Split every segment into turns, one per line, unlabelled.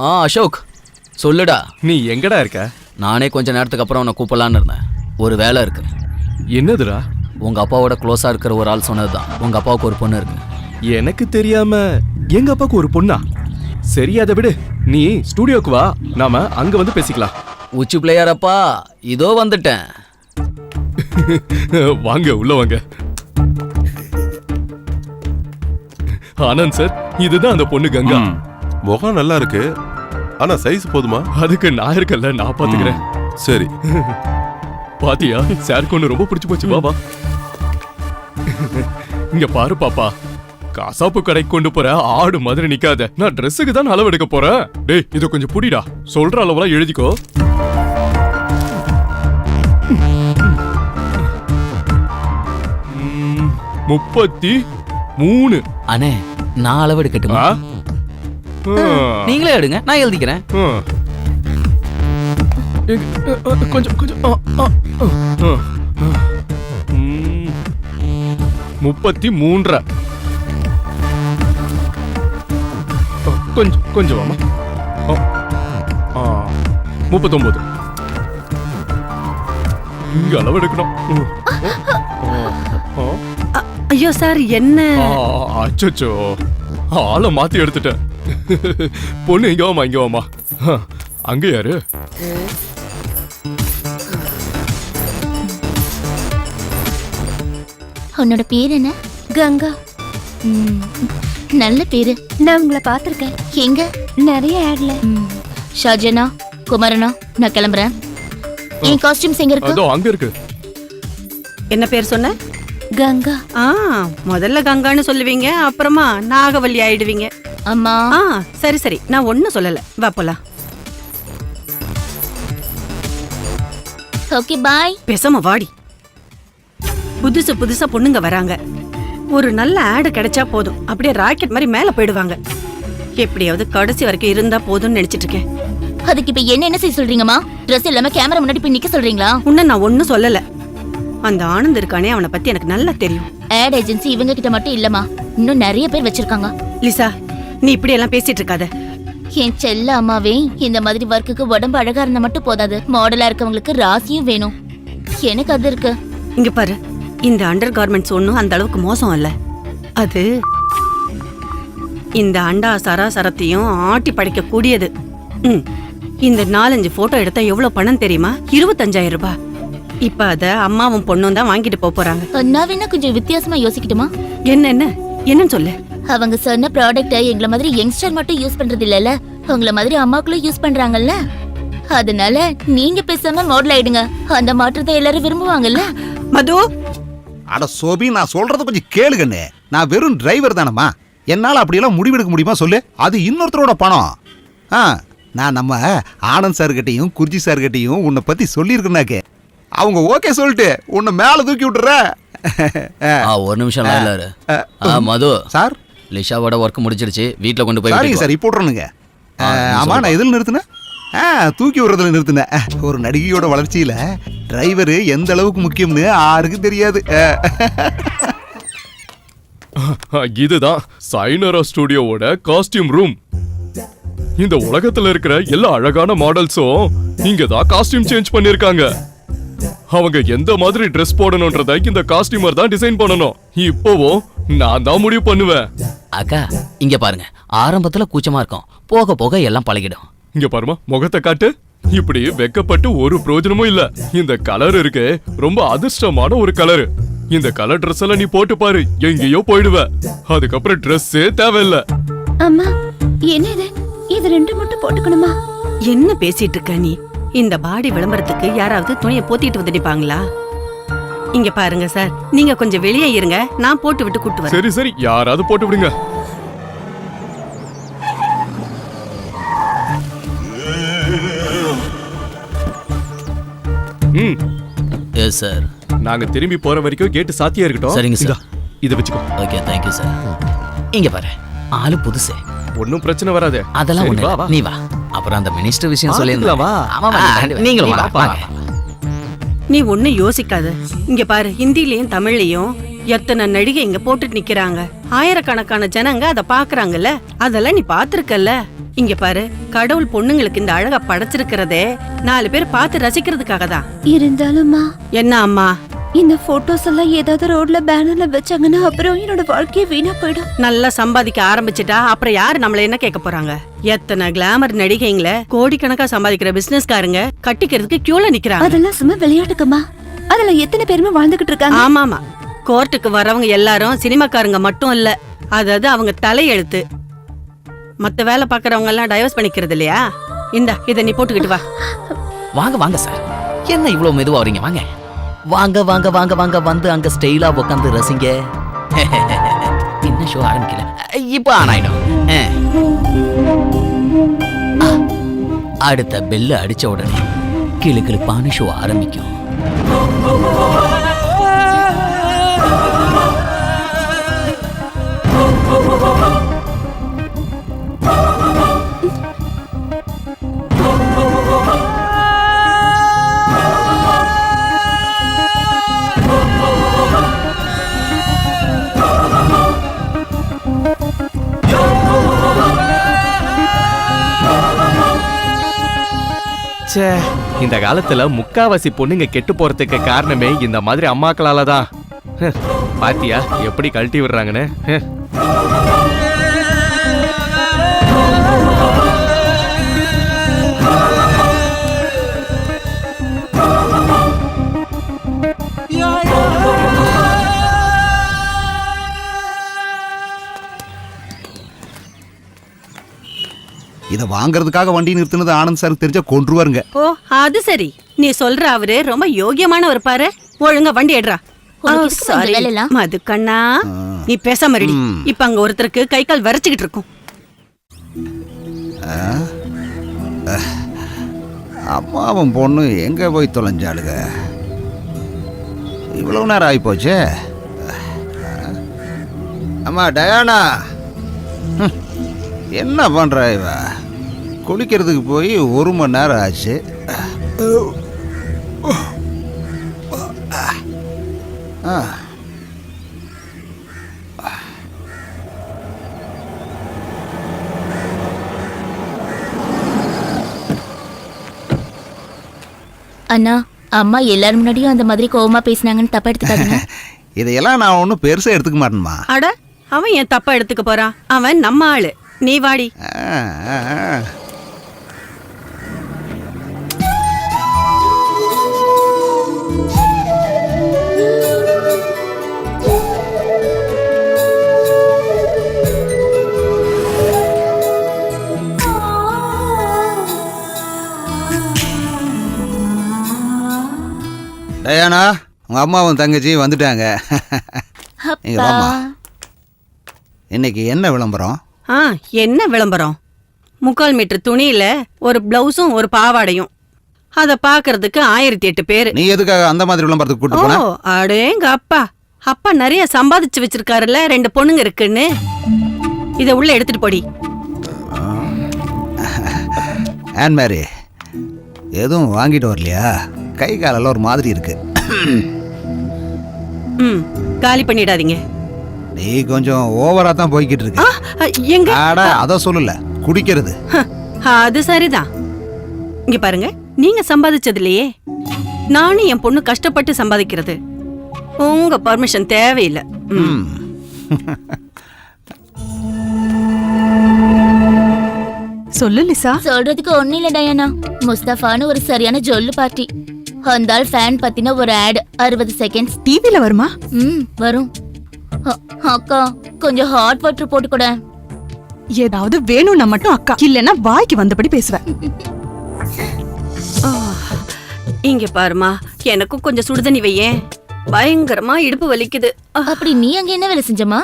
ஆ அசோக் சொல்லுடா.
நீ எங்கடா இருக்க?
நானே கொஞ்ச நேரத்துக்கு அப்புறம் உன்னை கூப்பிடலான்னு இருந்தேன். ஒரு வேலை இருக்கு.
என்னதுடா?
உங்க அப்பாவோட க்ளோஸா இருக்கிற ஒரு ஆள் சொன்னதுதான். உங்க அப்பாவுக்கு ஒரு பொண்ணு இருக்கு.
எனக்கு தெரியாம எங்க அப்பாக்கு ஒரு பொண்ணா? சரி அதை விடு. நீ ஸ்டூடியோக்கு வா. நாம அங்க வந்து பேசிக்கலாம்.
உச்சி பிளேயர் அப்பா இதோ வந்துட்டேன்.
வாங்க உள்ள வாங்க. ஆனந்த் சார் இதுதான் அந்த பொண்ணு கங்கா.
முகம் நல்லா இருக்கு. ஆனா சைஸ் போதுமா?
அதுக்கு நான் இருக்கல்ல நான் பாத்துக்கிறேன்.
சரி.
பாத்தியா சாருக்கு ஒண்ணு ரொம்ப பிடிச்சு போச்சு பாபா இங்க பாரு பாப்பா. காசாப்பு கடைக்கு கொண்டு போற ஆடு மாதிரி நிக்காத. நான் ட்ரெஸ்ஸுக்கு தான் அளவு எடுக்க போறேன். டேய் இத கொஞ்சம் புடிடா. சொல்ற அளவெல்லாம் எழுதிக்கோ. முப்பத்தி மூணு.
அண்ணே நான் அளவு எடுக்கட்டுமா. நீங்களே எடுங்க. நான் எழுதிக்கிறேன்.
கொஞ்சம் கொஞ்சம். முப்பத்தி மூன்றரை ஆ, கொஞ்சம் கொஞ்சம் வாமா. முப்பத்தொன்பது இங்க அளவு எடுக்கணும்.
ஐயோ சார் என்ன?
ஆ, அச்சச்சோ. ஆளை மாத்தி எடுத்துட்டேன். பொண்ணு இங்க வாமா இங்க வாமா அங்க யாரு?
உன்னோட பேர் என்ன?
கங்கா.
ம், நல்ல பேரு.
நான் உங்களை பார்த்துருக்கேன்.
எங்க?
நிறைய ஆட்ல.
ம், ஷாஜனா குமரனா நான் கிளம்புறேன். என் காஸ்டியூம்ஸ் எங்க இருக்கு?
அதோ அங்க இருக்கு.
என்ன பேர் சொன்ன?
கங்கா.
ஆ முதல்ல கங்கான்னு சொல்லுவீங்க அப்புறமா நாகவல்லி ஆயிடுவீங்க.
அம்மா.
ஆ சரி சரி. நான் ஒன்னும் சொல்லல. வா போலாம்.
ஓகே பாய்
பேசாம வாடி. புதுசு புதுசா பொண்ணுங்க வராங்க. ஒரு நல்ல ஆடு கிடைச்சா போதும். அப்படியே ராக்கெட் மாதிரி மேல போயிடுவாங்க. எப்படியாவது கடைசி வரைக்கும் இருந்தா போதும்னு நினைச்சிட்டு இருக்கேன்.
அதுக்கு இப்ப என்ன என்ன செய்ய சொல்றீங்கம்மா? Dress இல்லாம கேமரா முன்னாடி போய் நிக்க சொல்றீங்களா?
உன்ன நான் ஒன்னும் சொல்லல. அந்த ஆனந்த் இருக்கானே அவனை பத்தி எனக்கு நல்லா தெரியும்.
ஆட் ஏஜென்சி இவங்க கிட்ட மட்டும் இல்லம்மா. இன்னும் நிறைய பேர் வச்சிருக்காங்க.
லிசா நீ இப்படி எல்லாம் பேசிட்டு இருக்காத.
என் செல்ல அம்மாவே இந்த மாதிரி ஒர்க்குக்கு உடம்பு அழகா இருந்தா மட்டும் போதாது. மாடலா இருக்கவங்களுக்கு ராசியும் வேணும். எனக்கு அது இருக்கு.
இங்க பாரு இந்த அண்டர் கார்மெண்ட்ஸ் ஒன்றும் அந்த அளவுக்கு மோசம் இல்ல. அது இந்த அண்டா சராசரத்தையும் ஆட்டி படைக்க கூடியது. ம் இந்த நாலஞ்சு போட்டோ எடுத்தா எவ்வளவு பணம் தெரியுமா? இருபத்தஞ்சாயிரம் ரூபாய். இப்ப அத அம்மாவும் பொண்ணும் தான் வாங்கிட்டு போப் போறாங்க.
நான் வேணா கொஞ்சம் வித்தியாசமா யோசிக்கட்டுமா?
என்ன என்ன? என்னன்னு சொல்லு.
அவங்க சொன்ன ப்ராடக்ட் எங்கள மாதிரி யங்ஸ்டர் மட்டும் யூஸ் பண்றது இல்லல உங்கள மாதிரி அம்மாக்களும் யூஸ் பண்றாங்கல்ல. அதனால நீங்க பேசாம மாடல் ஆயிடுங்க. அந்த மாற்றத்தை எல்லாரும் விரும்புவாங்கல்ல.
மது!
அட சோபி நான் சொல்றது கொஞ்சம் கேளுகண்ணே நான் வெறும் டிரைவர் தானம்மா. என்னால் அப்படியெல்லாம் முடிவெடுக்க முடியுமா சொல்லு. அது இன்னொருத்தரோட பணம். ஆ நான் நம்ம ஆனந்த் சார்கிட்டையும் குர்ஜி சார்கிட்டையும் உன்னை பற்றி சொல்லியிருக்கேனாக்கே. அவங்க ஓகே சொல்லிட்டு உன்னை மேலே தூக்கி விட்டுற
ஆ ஒரு நிமிஷம் மது.
சார்?
லிஷாவோட ஒர்க் முடிச்சிருச்சு வீட்ல கொண்டு போய்
சாரிங்க. சார் இப்போ விட்றணுங்க
ஆ, நீ
ஆமாம்
சொல்லுப்பா.
நான் எதில் நிறுத்தினேன்? ஆ தூக்கி விடுறதுல நிறுத்தினேன். ஒரு நடிகையோட வளர்ச்சியில் டிரைவரு எந்த அளவுக்கு முக்கியம்னு யாருக்கும் தெரியாது.
இதுதான் சைனரா ஸ்டுடியோவோட காஸ்டியூம் ரூம் இந்த உலகத்துல இருக்கிற எல்லா அழகான மாடல்ஸும் இங்க தான் காஸ்டியூம் சேஞ்ச் பண்ணிருக்காங்க. அவங்க எந்த மாதிரி Dress போடணும்ன்றத இந்த காஸ்டியூமர் தான் டிசைன் பண்ணணும். இப்போவும் நான் தான் முடிவு பண்ணுவேன்.
அக்கா இங்க பாருங்க. ஆரம்பத்துல கூச்சமா இருக்கும். போக போக எல்லாம் பழகிடும்.
இங்க பாருமா முகத்தை காட்டு. இப்படி வெக்கப்பட்டு ஒரு பிரயோஜனமும் இல்ல. இந்த கலர் இருக்கு ரொம்ப அதிர்ஷ்டமான ஒரு கலர். இந்த கலர் Dress எல்லாம் நீ போட்டு பாரு. எங்கேயோ போயிடுவ. அதுக்கப்புறம் ட்ரெஸ்ஸே தேவையில்ல.
அம்மா என்ன இது? இது ரெண்டு மட்டும் போட்டுக்கணுமா?
என்ன பேசிட்டு இருக்க நீ? இந்த பாடி விளம்பரத்துக்கு யாராவது துணியை போத்திட்டு வந்து நிப்பாங்களா? இங்க பாருங்க சார். நீங்க கொஞ்சம் வெளியே இருங்க. நான் போட்டு விட்டு கூட்டு வரேன்.
சரி சரி. யாராவது போட்டு விடுங்க. ம்.
எஸ் சார்
நாங்க திரும்பி போற வரைக்கும் கேட்டு சாத்தியா இருக்கட்டும்.
சரிங்க சார்.
இத வச்சுக்கோ.
ஓகே தேங்க்யூ சார் இங்க பாரு. ஆளு புதுசு.
ஒன்னும் பிரச்சனை வராது.
அதெல்லாம் ஒண்ணு
வா,
இல்ல.
வா.
நீ வா. அப்புறம் அந்த மினிஸ்டர் விஷயம் சொல்லியிருந்தேன்.
வா.
வா, வா. நீங்களும்
வாப்பா.
வாங்க.
நீ ஒன்னும் யோசிக்காத. இங்க பாரு ஹிந்திலயும் தமிழ்லயும் எத்தனை நடிகை இங்க போட்டுட்டு நிக்கிறாங்க. ஆயிரக்கணக்கான ஜனங்க அத பாக்குறாங்கல்ல? அதெல்லாம் நீ பாத்திருக்கல்ல? இங்க பாரு கடவுள் பொண்ணுங்களுக்கு இந்த அழகா படைச்சிருக்கிறதே நாலு பேர் பார்த்து ரசிக்கிறதுக்காக தான்
இருந்தாலும்மா.
என்ன அம்மா?
இந்த போட்டோஸ் எல்லாம் ஏதாவது ரோட்ல பேனர்ல வச்சாங்கன்னா அப்புறம் என்னோட வாழ்க்கையே வீணா போயிடும்.
நல்லா சம்பாதிக்க ஆரம்பிச்சிட்டா அப்புறம் யாரு நம்மள என்ன கேட்க போறாங்க? எத்தனை கிளாமர் நடிகைங்கள கோடிக்கணக்கா சம்பாதிக்கிற பிசினஸ்காரங்க கட்டிக்கிறதுக்கு கியூல நிக்கிறாங்க.
அதெல்லாம் சும்மா விளையாட்டுக்குமா? அதுல எத்தனை பேருமே வாழ்ந்துகிட்டு இருக்காங்க.
ஆமாமா. கோர்ட்டுக்கு வரவங்க எல்லாரும் சினிமாக்காரங்க மட்டும் இல்ல அதாவது அவங்க தலையெழுத்து. மத்த வேலை பாக்குறவங்க எல்லாம் டைவர்ஸ் பண்ணிக்கிறது இல்லையா? இந்தா இத நீ போட்டுக்கிட்டு வா.
வாங்க வாங்க சார் என்ன இவ்வளவு மெதுவா வரீங்க வாங்க. வாங்க வாங்க வாங்க வாங்க வந்து அங்க ஸ்டைலா உட்காந்து ரசிங்க. இன்னும் ஷோ ஆரம்பிக்கல. இப்போ ஆனாயிடும் அடுத்த பெல்லு அடிச்ச உடனே கிளு கிளுப்பான ஷோ ஆரம்பிக்கும்.
இந்த காலத்துல முக்காவாசி பொண்ணுங்க கெட்டு போறதுக்கு காரணமே இந்த மாதிரி அம்மாக்களால தான் பாத்தியா? எப்படி கழட்டி விடுறாங்கன்னு?
இதை வாங்குறதுக்காக வண்டி நிறுத்தினது ஆனந்த் சாருக்கு தெரிஞ்சா கொன்றுவாருங்க.
ஓ அது சரி. நீ சொல்ற அவரு ரொம்ப யோகியமானவர் பாரு. ஒழுங்கா வண்டி எடுறா. சாரி.
வேலையெல்லாம்?
மது கண்ணா நீ பேசாம ரெடி இப்ப அங்க ஒருத்தருக்கு கை கால் வரைச்சுக்கிட்டு இருக்கும்.
அம்மாவும் பொண்ணு எங்க போய் தொலைஞ்சாளுக? இவ்வளவு நேரம் ஆகிப்போச்சே அம்மா டயானா. என்ன பண்ற இவ? குளிக்கிறதுக்கு போய் ஒரு மணி நேரம் ஆச்சு. ஆ.
அண்ணா அம்மா எல்லாரும் முன்னாடியும் அந்த மாதிரி கோவமா பேசினாங்கன்னு தப்பா எடுத்துக்காதீங்க.
இதையெல்லாம் நான் ஒன்றும் பெருசாக எடுத்துக்க மாட்டேன்மா.
அட அவன் ஏன் தப்பா எடுத்துக்க போறான் அவன் நம்ம ஆளு. நீ வாடி.
டயானா உங்க அம்மாவும் தங்கச்சியும் வந்துட்டாங்க
அப்பா
வாம்மா. இன்னைக்கு என்ன விளம்பரம்
ஆ என்ன விளம்பரம்? முக்கால் மீட்டர் துணியில ஒரு பிளவுஸும் ஒரு பாவாடையும். அத பாக்குறதுக்கு ஆயிரத்தி எட்டு பேரு.
நீ எதுக்காக அந்த மாதிரி விளம்பரத்துக்கு கூட்டு
ஓ
போன
அடேங்க அப்பா. அப்பா நிறைய சம்பாதிச்சு வச்சிருக்காருல்ல ரெண்டு பொண்ணுங்க இருக்குன்னு. இத உள்ள எடுத்துட்டு போடி.
ஆன் மேரி. எதுவும் வாங்கிட்டு வரலையா? கை காலெல்லாம் ஒரு மாதிரி இருக்கு.
ம் காலி பண்ணிடாதீங்க.
நீ கொஞ்சம் ஓவரா தான் போய்கிட்டு இருக்கு.
எங்க?
ஆடா அத சொல்லல. குடிக்கிறது.
ஹ, அது சரிதான். இங்க பாருங்க நீங்க சம்பாதிச்சதுலயே நானும் என் பொண்ணு கஷ்டப்பட்டு சம்பாதிக்கிறது. உங்க பர்மிஷன் தேவையில்லை.
சொல்லு லிசா.
சொல்றதுக்கு ஒண்ணு இல்ல டயானா. முஸ்தபான்னு ஒரு சரியான ஜொல்லு பார்ட்டி அந்த ஆள் ஃபேன் பத்தின ஒரு ஆட் அறுபது செகண்ட்ஸ்
டிவில வருமா?
ம் வரும். அக்கா கொஞ்சம் ஹாட் வாட்டர் போட்டு கூட
ஏதாவது வேணும்னா மட்டும் அக்கா இல்லைன்னா வாய்க்கு வந்தபடி பேசுவேன்.
ஆ, இங்க பாருமா எனக்கும் கொஞ்சம் சுடுதண்ணி வையேன் பயங்கரமா இடுப்பு வலிக்குது.
அப்படி நீ அங்க என்ன வேலை செஞ்சமா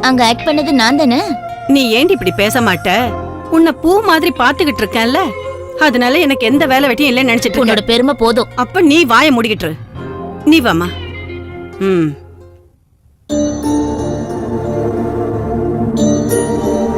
அங்க ஆக்ட் பண்ணது நான் தானே?
நீ ஏண்டி இப்படி பேச மாட்ட? உன்னை பூ மாதிரி பாத்துக்கிட்டு இருக்கேன்ல. அதனால எனக்கு எந்த வேலை வெட்டியும் இல்லைன்னு நினைச்சிட்டு
உன்னோட பெருமை போதும்.
அப்ப நீ வாயை மூடிக்கிட்டு இரு. நீ வாமா ம்.